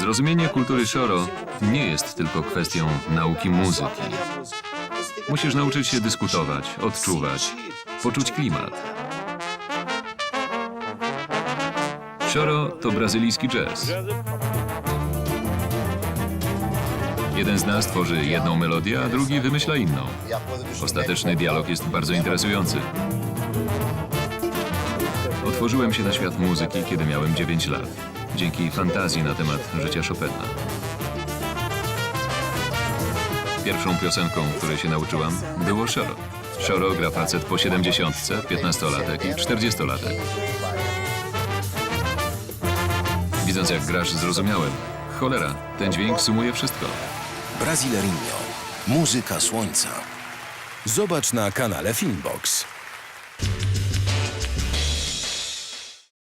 Zrozumienie kultury Shoro nie jest tylko kwestią nauki muzyki. Musisz nauczyć się dyskutować, odczuwać, poczuć klimat. Shoro to brazylijski jazz. Jeden z nas tworzy jedną melodię, a drugi wymyśla inną. Ostateczny dialog jest bardzo interesujący. Otworzyłem się na świat muzyki, kiedy miałem 9 lat. Dzięki fantazji na temat życia Chopina. Pierwszą piosenką, której się nauczyłam, było Shoro. Shoro gra facet po 70, 15-latek i 40-latek. Widząc jak grasz, zrozumiałem. Cholera, ten dźwięk sumuje wszystko. Brasileirinho. Muzyka słońca. Zobacz na kanale Filmbox.